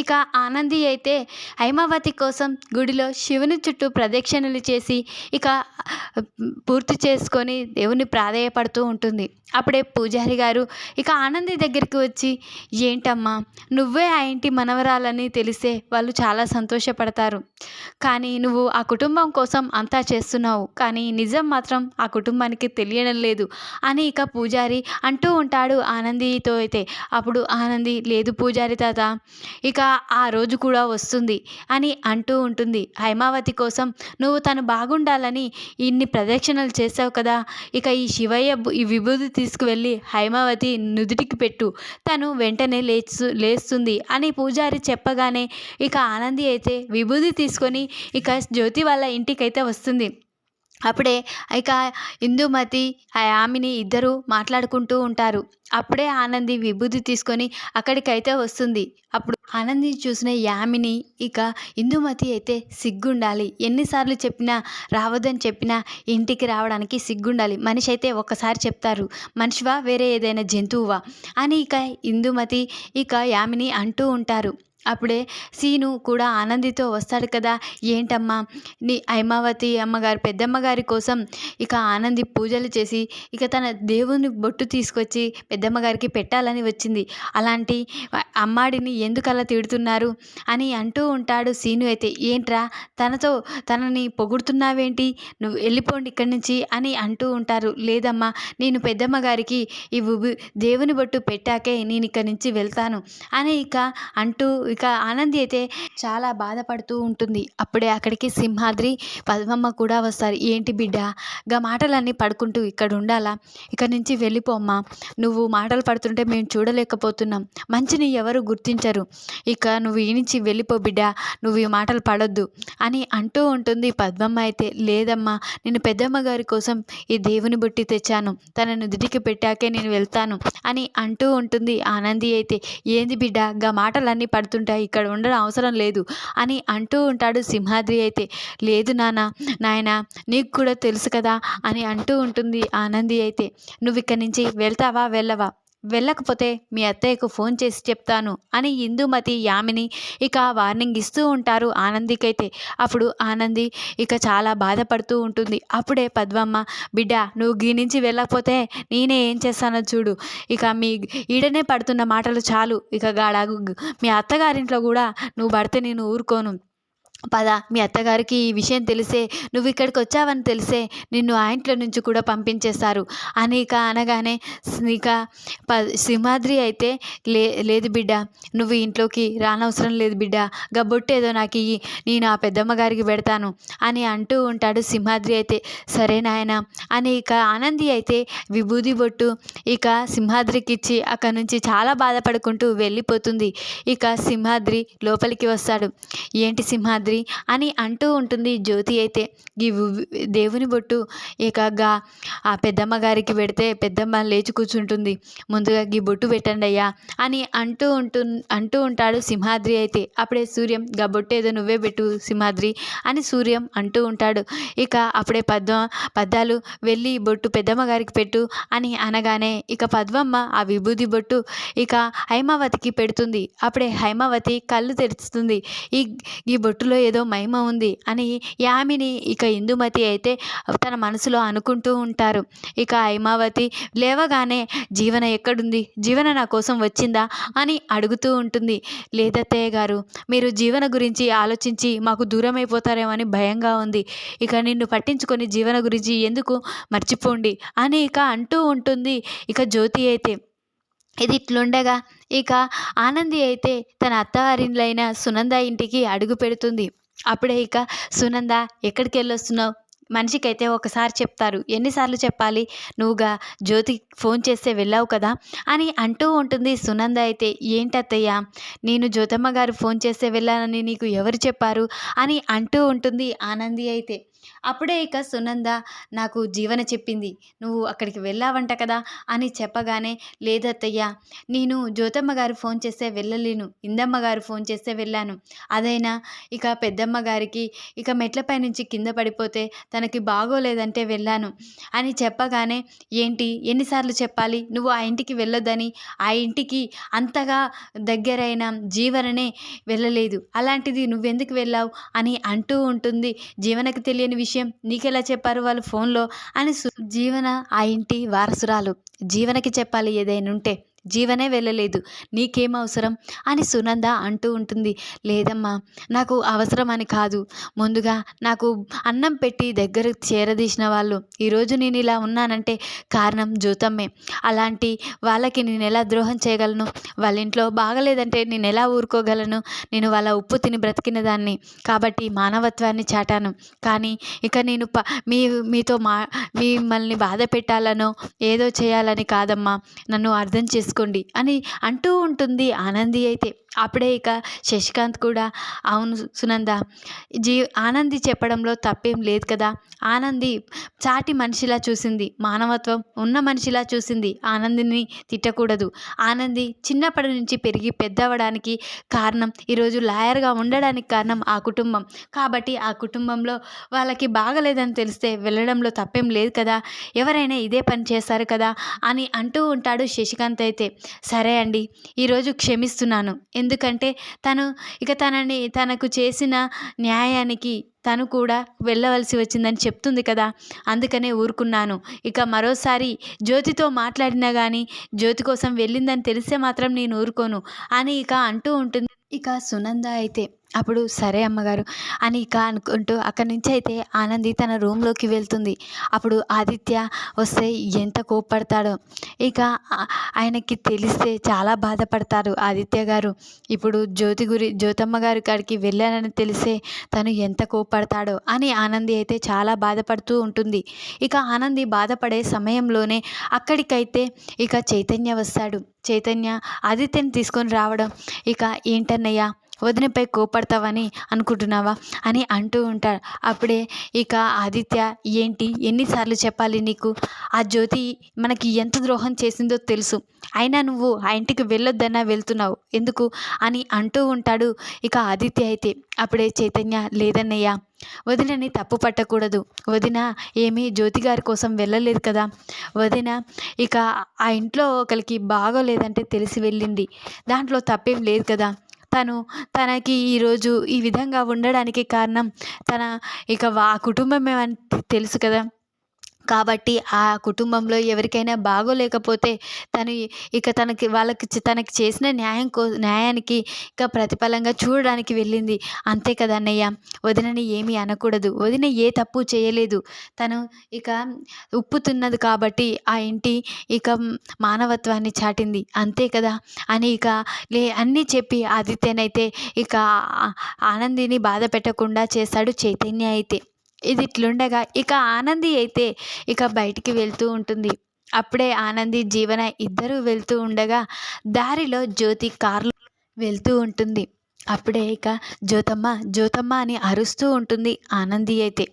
ఇక ఆనంది అయితే హైమావతి కోసం గుడిలో శివుని చుట్టూ ప్రదక్షిణలు చేసి ఇక పూర్తి చేసుకొని దేవుని ప్రాధేయపడుతూ ఉంటుంది. అప్పుడే పూజారి గారు ఇక ఆనంది దగ్గరికి వచ్చి ఏంటమ్మా నువ్వే ఆ ఇంటి మనవరాలని తెలిసే వాళ్ళు చాలా సంతోషపడతారు. కానీ నువ్వు ఆ కుటుంబం కోసం అంతా చేస్తున్నావు. కానీ నిజం మాత్రం ఆ కుటుంబానికి తెలియడం లేదు అని ఇక పూజారి అంటూ ఉంటాడు ఆనందితో అయితే. అప్పుడు ఆనంది లేదు పూజారి తాత ఇక ఇంకా ఆ రోజు కూడా వస్తుంది అని అంటూ ఉంటుంది. హైమావతి కోసం నువ్వు తను బాగుండాలని ఇన్ని ప్రదక్షిణలు చేసావు కదా. ఇక ఈ శివయ్య ఈ విభూతి తీసుకువెళ్ళి హైమావతి నుదుటికి పెట్టు. తను వెంటనే లేచు లేస్తుంది అని పూజారి చెప్పగానే ఇక ఆనంది అయితే విభూతి తీసుకొని ఇక జ్యోతి వాళ్ళ ఇంటికైతే వస్తుంది. అప్పుడే ఇక ఇందుమతి ఆ యామిని ఇద్దరు మాట్లాడుకుంటూ ఉంటారు. అప్పుడే ఆనంది విభూతి తీసుకొని అక్కడికైతే వస్తుంది. అప్పుడు ఆనంది చూసిన యామిని ఇక ఇందుమతి అయితే సిగ్గుండాలి. ఎన్నిసార్లు చెప్పినా రావద్దని చెప్పినా ఇంటికి రావడానికి సిగ్గుండాలి. మనిషి అయితే ఒక్కసారి చెప్తారు మనిషివా వేరే ఏదైనా జంతువువా? అని ఇక ఇందుమతి ఇక యామిని అంటూ ఉంటారు. అప్పుడే సీను కూడా ఆనందితో వస్తాడు కదా. ఏంటమ్మా? నీ హైమావతి అమ్మగారు పెద్దమ్మగారి కోసం ఇక ఆనంది పూజలు చేసి ఇక తన దేవుని బొట్టు తీసుకొచ్చి పెద్దమ్మగారికి పెట్టాలని వచ్చింది. అలాంటి అమ్మాడిని ఎందుకు అలా తిడుతున్నారు? అని అంటూ ఉంటాడు సీను అయితే. ఏంట్రా? తనతో తనని పొగుడుతున్నావేంటి? నువ్వు వెళ్ళిపోండి ఇక్కడి నుంచి అని అంటూ ఉంటారు. లేదమ్మా నేను పెద్దమ్మగారికి ఈ దేవుని బొట్టు పెట్టాకే నేను ఇక్కడి నుంచి వెళ్తాను అని ఇక అంటూ ఇక ఆనంది అయితే చాలా బాధపడుతూ ఉంటుంది. అప్పుడే అక్కడికి సింహాద్రి పద్మమ్మ కూడా వస్తారు. ఏంటి బిడ్డ గా మాటలన్నీ పడుకుంటూ ఇక్కడ ఉండాలా ఇక్కడ నుంచి వెళ్ళిపోమ్మా నువ్వు మాటలు పడుతుంటే మేము చూడలేకపోతున్నాం. మంచిని ఎవరు గుర్తించరు. ఇక నువ్వు ఈ నుంచి వెళ్ళిపో బిడ్డ నువ్వు ఈ మాటలు పడొద్దు అని అంటూ ఉంటుంది పద్మమ్మ అయితే. లేదమ్మా నేను పెద్దమ్మ గారి కోసం ఈ దేవుని బుట్టి తెచ్చాను. తన నుదుటికి పెట్టాకే నేను వెళ్తాను అని అంటూ ఉంటుంది ఆనంది అయితే. ఏంది బిడ్డ గా మాటలన్నీ పడుతుంటాయి ఇక్కడ ఉండడం అవసరం లేదు అని అంటూ ఉంటాడు సింహాద్రి అయితే. లేదు నాన్న నాయన నీకు కూడా తెలుసు కదా అని అంటూ ఉంటుంది ఆనంది అయితే. నువ్వు ఇక్కడి నుంచి వెళ్తావా వెళ్ళవా? వెళ్ళకపోతే మీ అత్తయ్యకు ఫోన్ చేసి చెప్తాను అని ఇందుమతి యామిని ఇక వార్నింగ్ ఇస్తూ ఉంటారు ఆనందికైతే. అప్పుడు ఆనంది ఇక చాలా బాధపడుతూ ఉంటుంది. అప్పుడే పద్మమ్మ బిడ్డ నువ్వు గీ నుంచి వెళ్ళకపోతే నేనే ఏం చేస్తానో చూడు. ఇక మీ ఈడనే పడుతున్న మాటలు చాలు. ఇక గాడాగు మీ అత్తగారింట్లో కూడా నువ్వు పడితే నేను ఊరుకోను. పద మీ అత్తగారికి ఈ విషయం తెలిసే నువ్వు ఇక్కడికి వచ్చావని తెలిసే నిన్ను ఆ ఇంట్లో నుంచి కూడా పంపించేస్తారు. అని ఇక అనగానే స్నిక ఇక ప సింహాద్రి అయితే లే లేదు బిడ్డ నువ్వు ఇంట్లోకి రానవసరం లేదు బిడ్డ గబ్బొట్టేదో నాకు ఇయ్యి నేను ఆ పెద్దమ్మ గారికి పెడతాను అని అంటూ ఉంటాడు సింహాద్రి అయితే. సరే నాయన అని ఇక ఆనంది అయితే విభూది బొట్టు ఇక సింహాద్రికి ఇచ్చి అక్కడి నుంచి చాలా బాధపడుకుంటూ వెళ్ళిపోతుంది. ఇక సింహాద్రి లోపలికి వస్తాడు. ఏంటి సింహాద్రి అని అంటూ ఉంటుంది జ్యోతి అయితే. ఈ దేవుని బొట్టు ఇక ఆ పెద్దమ్మ గారికి పెడితే పెద్దమ్మ లేచి కూర్చుంటుంది. ముందుగా ఈ బొట్టు పెట్టండి అయ్యా అని అంటూ ఉంటు అంటూ ఉంటాడు సింహాద్రి అయితే. అప్పుడే సూర్యం గా బొట్టు ఏదో నువ్వే పెట్టు సింహాద్రి అని సూర్యం అంటూ ఉంటాడు. ఇక అప్పుడే పద్మ పద్దాలు వెళ్ళి బొట్టు పెద్దమ్మ గారికి పెట్టు అని అనగానే ఇక పద్మమ్మ ఆ విభూది బొట్టు ఇక హైమావతికి పెడుతుంది. అప్పుడే హైమావతి కళ్ళు తెరుస్తుంది. ఈ ఈ బొట్టులో ఏదో మహిమ ఉంది అని యామిని ఇక ఇందుమతి అయితే తన మనసులో అనుకుంటూ ఉంటారు. ఇక హైమావతి లేవగానే జీవన ఎక్కడుంది? జీవన నా కోసం వచ్చిందా? అని అడుగుతూ ఉంటుంది. లేదత్తయ్య గారు మీరు జీవన గురించి ఆలోచించి మాకు దూరం అయిపోతారేమో అని భయంగా ఉంది. ఇక నిన్ను పట్టించుకొని జీవన గురించి ఎందుకు మర్చిపోండి? అని ఇక అంటూ ఉంటుంది. ఇక జ్యోతి అయితే ఇది ఇట్లుండగా ఇక ఆనంది అయితే తన అత్తవారిలైన సునంద ఇంటికి అడుగు పెడుతుంది. అప్పుడే ఇక సునంద ఎక్కడికి వెళ్ళొస్తున్నావు? మనిషికైతే ఒకసారి చెప్తారు. ఎన్నిసార్లు చెప్పాలి? నువ్వుగా జ్యోతి ఫోన్ చేస్తే వెళ్ళావు కదా? అని అంటూ ఉంటుంది సునంద అయితే. ఏంటత్తయ్య? నేను జ్యోతమ్మ గారు ఫోన్ చేస్తే వెళ్ళానని నీకు ఎవరు చెప్పారు? అని అంటూ ఉంటుంది ఆనంది అయితే. అప్పుడే ఇక సునంద నాకు జీవన చెప్పింది. నువ్వు అక్కడికి వెళ్ళావంట కదా అని చెప్పగానే లేదత్తయ్య నేను జ్యోతమ్మ గారు ఫోన్ చేస్తే వెళ్ళలేను. ఇందమ్మ గారు ఫోన్ చేస్తే వెళ్ళాను. అదైనా ఇక పెద్దమ్మ గారికి ఇక మెట్లపై నుంచి కింద పడిపోతే తనకి బాగోలేదంటే వెళ్ళాను అని చెప్పగానే ఏంటి? ఎన్నిసార్లు చెప్పాలి? నువ్వు ఆ ఇంటికి వెళ్ళొద్దని ఆ ఇంటికి అంతగా దగ్గరైన జీవననే వెళ్ళలేదు. అలాంటిది నువ్వెందుకు వెళ్ళావు? అని అంటూ ఉంటుంది. జీవనకు తెలియని విషయం. నీకెలా చెప్పారు వాళ్ళు ఫోన్లో? అని జీవన ఆ ఇంటి వారసురాలు. జీవనకి చెప్పాలి ఏదైనా ఉంటే. జీవనే వెళ్ళలేదు. నీకేం అవసరం? అని సునంద అంటూ ఉంటుంది. లేదమ్మా నాకు అవసరం అని కాదు. ముందుగా నాకు అన్నం పెట్టి దగ్గర చేరదీసిన వాళ్ళు. ఈరోజు నేను ఇలా ఉన్నానంటే కారణం జూతమ్మే అలాంటి వాళ్ళకి నేను ఎలా ద్రోహం చేయగలను? వాళ్ళ ఇంట్లో బాగలేదంటే నేను ఎలా ఊరుకోగలను? నేను వాళ్ళ ఉప్పు తిని బ్రతికిన దాన్ని. కాబట్టి మానవత్వాన్ని చాటాను. కానీ ఇక నేను ప మీ మీతో మా మిమ్మల్ని బాధ పెట్టాలనో ఏదో చేయాలని కాదమ్మా. నన్ను అర్థం చేసుకోండి అని అంటూ ఉంటుంది ఆనంది అయితే. అప్పుడే ఇక శశికాంత్ కూడా అవును సునంద జీ ఆనంది చెప్పడంలో తప్పేం లేదు కదా. ఆనంది చాటి మనిషిలా చూసింది. మానవత్వం ఉన్న మనిషిలా చూసింది. ఆనందిని తిట్టకూడదు. ఆనంది చిన్నప్పటి నుంచి పెరిగి పెద్దవడానికి కారణం ఈరోజు లాయర్గా ఉండడానికి కారణం ఆ కుటుంబం. కాబట్టి ఆ కుటుంబంలో వాళ్ళకి బాగలేదని తెలిస్తే వెళ్ళడంలో తప్పేం లేదు కదా. ఎవరైనా ఇదే పని చేస్తారు కదా అని అంటూ ఉంటాడు శశికాంత్ అయితే. సరే అండి ఈరోజు క్షమిస్తున్నాను. ఎందుకంటే తను ఇక తనని తనకు చేసిన న్యాయానికి తను కూడా వెళ్ళవలసి వచ్చిందని చెప్తుంది కదా. అందుకనే ఊరుకున్నాను. ఇక మరోసారి జ్యోతితో మాట్లాడినా కానీ జ్యోతి కోసం వెళ్ళిందని తెలిస్తే మాత్రం నేను ఊరుకోను అని ఇక అంటూ ఉంటుంది. ఇక సునంద అయితే అప్పుడు సరే అమ్మగారు అని ఇక అనుకుంటూ అక్కడి నుంచి అయితే ఆనంది తన రూమ్లోకి వెళ్తుంది. అప్పుడు ఆదిత్య వస్తే ఎంత కోప్పడతాడో. ఇక ఆయనకి తెలిస్తే చాలా బాధపడతారు ఆదిత్య గారు. ఇప్పుడు జ్యోతి గురి జ్యోతమ్మ గారి కాడికి వెళ్ళానని తెలిస్తే తను ఎంత కోప్పడతాడో అని ఆనంది అయితే చాలా బాధపడుతూ ఉంటుంది. ఇక ఆనంది బాధపడే సమయంలోనే అక్కడికైతే ఇక చైతన్య వస్తాడు. చైతన్య ఆదిత్యని తీసుకొని రావడం ఇక ఏంటన్నయ్యా? వదినపై కోపడతావని అనుకుంటున్నావా? అని అంటూ ఉంటాడు. అప్పుడే ఇక ఆదిత్య ఏంటి? ఎన్నిసార్లు చెప్పాలి నీకు? ఆ జ్యోతి మనకి ఎంత ద్రోహం చేసిందో తెలుసు. అయినా నువ్వు ఆ ఇంటికి వెళ్ళొద్దన్నా వెళ్తున్నావు. ఎందుకు? అని అంటూ ఉంటాడు ఇక ఆదిత్య అయితే. అప్పుడే చైతన్య లేదన్నయ్య వదినని తప్పు పట్టకూడదు. వదిన ఏమీ జ్యోతి గారి కోసం వెళ్ళలేదు కదా. వదిన ఇక ఆ ఇంట్లో ఒకరికి బాగోలేదంటే తెలిసి వెళ్ళింది. దాంట్లో తప్పేం లేదు కదా. తను తనకి ఈరోజు ఈ విధంగా ఉండడానికి కారణం తన ఇక వా కుటుంబమే అని తెలుసు కదా? కాబట్టి ఆ కుటుంబంలో ఎవరికైనా బాగోలేకపోతే తను ఇక తనకి వాళ్ళకి తనకి చేసిన న్యాయం కో న్యాయానికి ఇక ప్రతిఫలంగా చూడడానికి వెళ్ళింది. అంతే కదా అన్నయ్య. వదినని ఏమీ అనకూడదు. వదిన ఏ తప్పు చేయలేదు. తను ఇక ఉప్పు తిన్నది కాబట్టి ఆ ఇంటి ఇక మానవత్వాన్ని చాటింది. అంతే కదా? అని ఇక లే అన్నీ చెప్పి ఆదిత్యనైతే ఇక ఆనందిని బాధ పెట్టకుండా చేస్తాడు చైతన్య అయితే. ఇది ఇట్లుండగా ఇక ఆనంది అయితే ఇక బయటికి వెళ్తూ ఉంటుంది. అప్పుడే ఆనంది జీవన ఇద్దరూ వెళ్తూ ఉండగా దారిలో జ్యోతి కార్లు వెళ్తూ ఉంటుంది. అప్పుడే ఇక జ్యోతమ్మ జ్యోతమ్మ అని అరుస్తూ ఉంటుంది ఆనంది అయితే.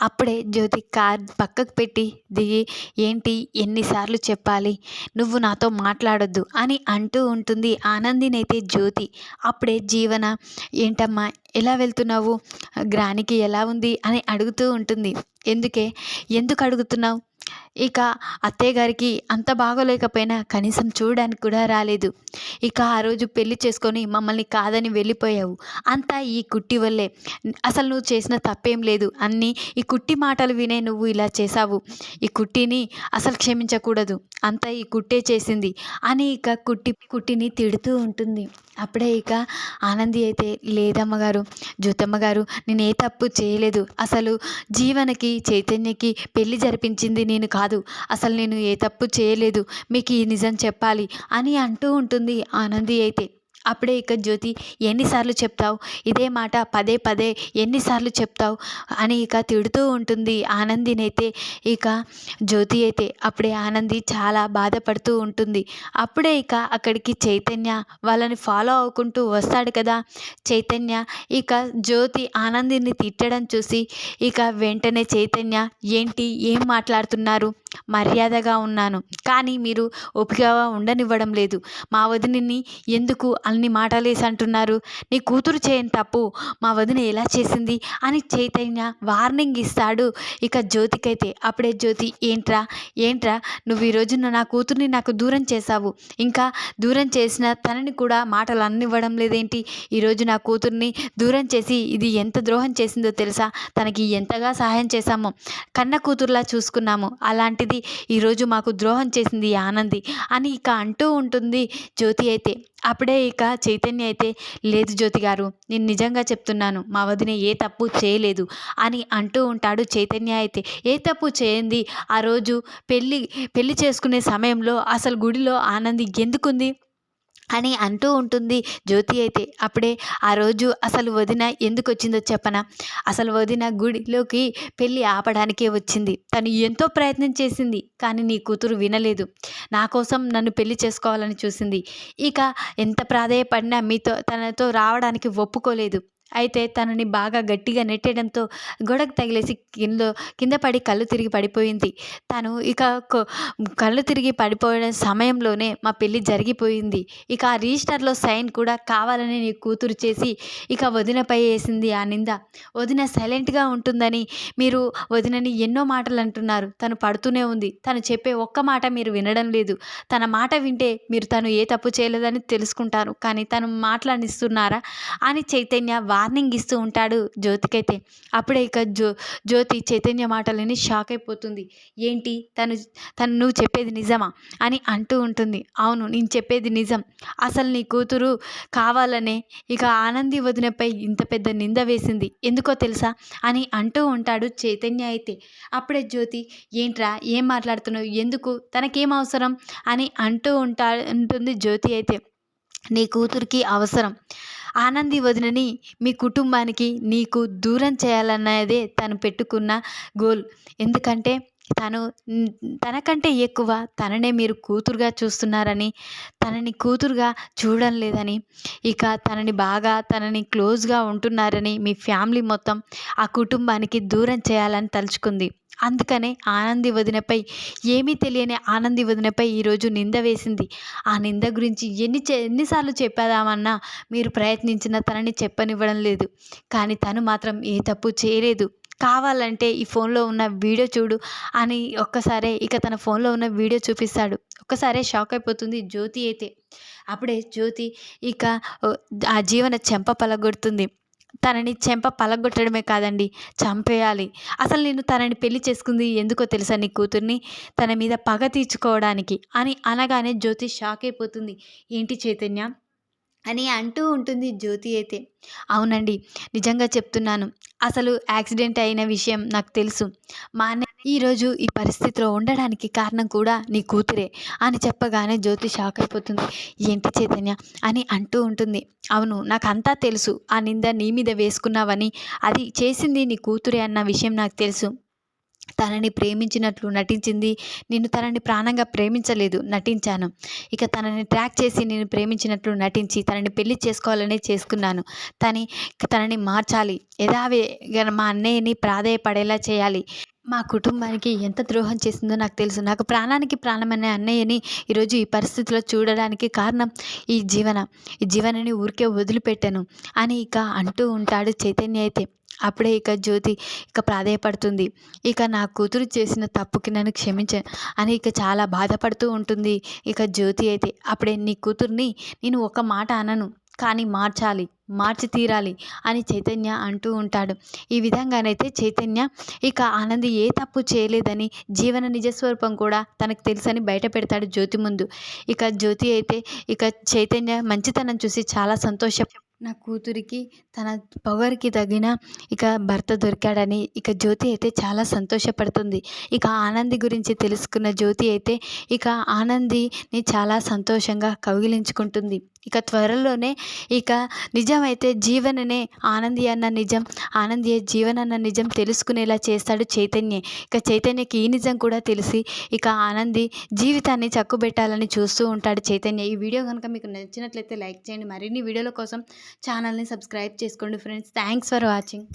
అప్పుడే జ్యోతి కార్ పక్కకు పెట్టి దిగి ఏంటి ఎన్నిసార్లు చెప్పాలి? నువ్వు నాతో మాట్లాడొద్దు అని అంటూ ఉంటుంది ఆనందినైతే జ్యోతి. అప్పుడే జీవన ఏంటమ్మా ఎలా వెళ్తున్నావు? గ్రానికి ఎలా ఉంది? అని అడుగుతూ ఉంటుంది. ఎందుకే? ఎందుకు అడుగుతున్నావు? ఇక అత్తయ్య గారికి అంత బాగోలేకపోయినా కనీసం చూడడానికి కూడా రాలేదు. ఇక ఆ రోజు పెళ్ళి చేసుకొని మమ్మల్ని కాదని వెళ్ళిపోయావు. అంతా ఈ కుట్టి వల్లే. అసలు నువ్వు చేసిన తప్పేం లేదు. అన్నీ ఈ కుట్టి మాటలు వినే నువ్వు ఇలా చేశావు. ఈ కుట్టిని అసలు క్షమించకూడదు. అంతా ఈ కుట్టే చేసింది. అని ఇక కుట్టి కుట్టిని తిడుతూ ఉంటుంది. అప్పుడే ఇక ఆనంది అయితే లేదమ్మ గారు జ్యోతమ్మ గారు నేను ఏ తప్పు చేయలేదు. అసలు జీవనకి చైతన్యకి పెళ్ళి జరిపించింది నేను కాదు. అసలు నేను ఏ తప్పు చేయలేదు. మీకు ఈ నిజం చెప్పాలి అని అంటూ ఉంటుంది ఆనంది అయితే. అప్పుడే ఇక జ్యోతి ఎన్నిసార్లు చెప్తావు? ఇదే మాట పదే పదే ఎన్నిసార్లు చెప్తావు? అని ఇక తిడుతూ ఉంటుంది ఆనందిని అయితే ఇక జ్యోతి అయితే అప్పుడే ఆనంది చాలా బాధపడుతూ ఉంటుంది. అప్పుడే ఇక అక్కడికి చైతన్య వాళ్ళని ఫాలో అవ్వకుంటూ వస్తాడు కదా. చైతన్య ఇక జ్యోతి ఆనందిని తిట్టడం చూసి ఇక వెంటనే చైతన్య ఏంటి? ఏం మాట్లాడుతున్నారు? మర్యాదగా ఉన్నాను. కానీ మీరు ఓపికగా ఉండనివ్వడం లేదు. మా వదినని ఎందుకు అన్ని మాటలేసి అంటున్నారు? నీ కూతురు చేయని తప్పు మా వదిన ఎలా చేసింది? అని చైతన్య వార్నింగ్ ఇస్తాడు. ఇక జ్యోతికైతే అప్పుడే జ్యోతి ఏంట్రా? ఏంట్రా? నువ్వు ఈ రోజున నా కూతుర్ని నాకు దూరం చేశావు. ఇంకా దూరం చేసిన తనని కూడా మాటలు అన్నివ్వడం లేదేంటి? ఈరోజు నా కూతుర్ని దూరం చేసి ఇది ఎంత ద్రోహం చేసిందో తెలుసా? తనకి ఎంతగా సహాయం చేశామో. కన్న కూతుర్లా చూసుకున్నాము. అలాంటి అలాంటిది ఈరోజు మాకు ద్రోహం చేసింది ఆనంది అని ఇక అంటూ ఉంటుంది జ్యోతి అయితే. అప్పుడే ఇక చైతన్య అయితే లేదు జ్యోతి గారు నేను నిజంగా చెప్తున్నాను మా వదిన ఏ తప్పు చేయలేదు అని అంటూ ఉంటాడు చైతన్య అయితే. ఏ తప్పు చేయండి ఆ రోజు పెళ్ళి పెళ్ళి చేసుకునే సమయంలో అసలు గుడిలో ఆనంది ఎందుకుంది? అని అంటూ ఉంటుంది జ్యోతి అయితే. అప్పుడే ఆ రోజు అసలు వదిన ఎందుకు వచ్చిందో చెప్పనా? అసలు వదిన గుడిలోకి పెళ్ళి ఆపడానికే వచ్చింది. తను ఎంతో ప్రయత్నం చేసింది కానీ నీ కూతురు వినలేదు. నా కోసం నన్ను పెళ్ళి చేసుకోవాలని చూసింది. ఇక ఎంత ప్రాధాయపడినా మీతో తనతో రావడానికి ఒప్పుకోలేదు. అయితే తనని బాగా గట్టిగా నెట్టడంతో గోడకు తగిలేసి కింద కింద పడి కళ్ళు తిరిగి పడిపోయింది. తను ఇక కళ్ళు తిరిగి పడిపోయిన సమయంలోనే మా పెళ్ళి జరిగిపోయింది. ఇక ఆ రిజిస్టర్లో సైన్ కూడా కావాలని నీ కూతురు చేసి ఇక వదినపై వేసింది ఆ నింద. వదిన సైలెంట్గా ఉంటుందని మీరు వదినని ఎన్నో మాటలు అంటున్నారు. తను పడుతూనే ఉంది. తను చెప్పే ఒక్క మాట మీరు వినడం లేదు. తన మాట వింటే మీరు తను ఏ తప్పు చేయలేదని తెలుసుకుంటారు. కానీ తను మాట్లాడిస్తున్నారా అని చైతన్య వార్నింగ్ ఇస్తూ ఉంటాడు జ్యోతికైతే. అప్పుడే ఇక జ్యో జ్యోతి చైతన్య మాటలని షాక్ అయిపోతుంది. ఏంటి? తను తను నువ్వు చెప్పేది నిజమా? అని అంటూ ఉంటుంది. అవును నేను చెప్పేది నిజం. అసలు నీ కూతురు కావాలనే ఇక ఆనంది వదినపై ఇంత పెద్ద నింద వేసింది. ఎందుకో తెలుసా? అని అంటూ ఉంటాడు చైతన్య అయితే. అప్పుడే జ్యోతి ఏంట్రా? ఏం మాట్లాడుతున్నావు? ఎందుకు? తనకేం అవసరం? అని అంటూ ఉంటా ఉంటుంది జ్యోతి అయితే. నీ కూతురికి అవసరం. ఆనంది వదినని మీ కుటుంబానికి నీకు దూరం చేయాలన్నదే తను పెట్టుకున్న గోల్. ఎందుకంటే తను తనకంటే ఎక్కువ తననే మీరు కూతురుగా చూస్తున్నారని తనని కూతురుగా చూడడం లేదని ఇక తనని బాగా తనని క్లోజ్గా ఉంటున్నారని మీ ఫ్యామిలీ మొత్తం ఆ కుటుంబానికి దూరం చేయాలని తలుచుకుంది. అందుకనే ఆనంది వదినపై ఏమీ తెలియని ఆనంది వదినపై ఈరోజు నింద వేసింది. ఆ నింద గురించి ఎన్ని ఎన్నిసార్లు చెప్పేదామన్నా మీరు ప్రయత్నించిన తనని చెప్పనివ్వడం లేదు. కానీ తను మాత్రం ఏ తప్పు చేయలేదు. కావాలంటే ఈ ఫోన్లో ఉన్న వీడియో చూడు అని ఒక్కసారే ఇక తన ఫోన్లో ఉన్న వీడియో చూపిస్తాడు. ఒక్కసారే షాక్ అయిపోతుంది జ్యోతి అయితే. అప్పుడే జ్యోతి ఇక ఆ జీవన చెంప పలగొడుతుంది. తనని చెంప పలగొట్టడమే కాదండి చంపేయాలి. అసలు నేను తనని పెళ్ళి చేసుకుంది ఎందుకో తెలుసా నీ కూతుర్ని? తన మీద పగ తీర్చుకోవడానికి. అని అనగానే జ్యోతి షాక్ అయిపోతుంది. ఏంటి చైతన్య? అని అంటూ ఉంటుంది జ్యోతి అయితే. అవునండి నిజంగా చెప్తున్నాను. అసలు యాక్సిడెంట్ అయిన విషయం నాకు తెలుసు. మా అన్న ఈరోజు ఈ పరిస్థితిలో ఉండడానికి కారణం కూడా నీ కూతురే అని చెప్పగానే జ్యోతి షాక్ అయిపోతుంది. ఏంటి చైతన్య? అని అంటూ ఉంటుంది. అవును నాకు అంతా తెలుసు. ఆ నింద నీ మీద వేసుకున్నావని అది చేసింది నీ కూతురే అన్న విషయం నాకు తెలుసు. తనని ప్రేమించినట్లు నటించింది. నేను తనని ప్రాణంగా ప్రేమించలేదు నటించాను. ఇక తనని ట్రాక్ చేసి నేను ప్రేమించినట్లు నటించి తనని పెళ్ళి చేసుకోవాలనే చేసుకున్నాను. తని తనని మార్చాలి. యథావి మా అన్నయ్యని ప్రాధాయపడేలా చేయాలి. మా కుటుంబానికి ఎంత ద్రోహం చేసిందో నాకు తెలుసు. నాకు ప్రాణానికి ప్రాణమైన అన్నయ్యని ఈరోజు ఈ పరిస్థితిలో చూడడానికి కారణం ఈ జీవన. ఈ జీవనని ఊరికే వదిలిపెట్టాను అని ఇక అంటూ ఉంటాడు చైతన్య అయితే. అప్పుడే ఇక జ్యోతి ఇక ప్రాధేయపడుతుంది. ఇక నా కూతురు చేసిన తప్పుకి నన్ను క్షమించ అని ఇక చాలా బాధపడుతూ ఉంటుంది ఇక జ్యోతి అయితే. అప్పుడే నీ కూతుర్ని నేను ఒక మాట అనను. కానీ మార్చాలి మార్చి తీరాలి అని చైతన్య అంటూ ఉంటాడు. ఈ విధంగానైతే చైతన్య ఇక ఆనంది ఏ తప్పు చేయలేదని జీవన నిజస్వరూపం కూడా తనకు తెలుసని బయట పెడతాడు జ్యోతి ముందు. ఇక జ్యోతి అయితే ఇక చైతన్య మంచితనం చూసి చాలా సంతోషం. నా కూతురికి తన పొగరికి తగిన ఇక భర్త దొరికాడని ఇక జ్యోతి అయితే చాలా సంతోషపడుతుంది. ఇక ఆనంది గురించి తెలుసుకున్న జ్యోతి అయితే ఇక ఆనందిని చాలా సంతోషంగా కౌగిలించుకుంటుంది. ఇక త్వరలోనే ఇక నిజమైతే జీవననే ఆనంది అన్న నిజం ఆనంది జీవన్ అన్న నిజం తెలుసుకునేలా చేస్తాడు చైతన్య. ఇక చైతన్యకి ఈ నిజం కూడా తెలిసి ఇక ఆనంది జీవితాన్ని చక్కుబెట్టాలని చూస్తూ ఉంటాడు చైతన్య. ఈ వీడియో కనుక మీకు నచ్చినట్లయితే లైక్ చేయండి. మరిన్ని వీడియోల కోసం ఛానల్ని సబ్స్క్రైబ్ చేసుకోండి ఫ్రెండ్స్. Thanks for watching.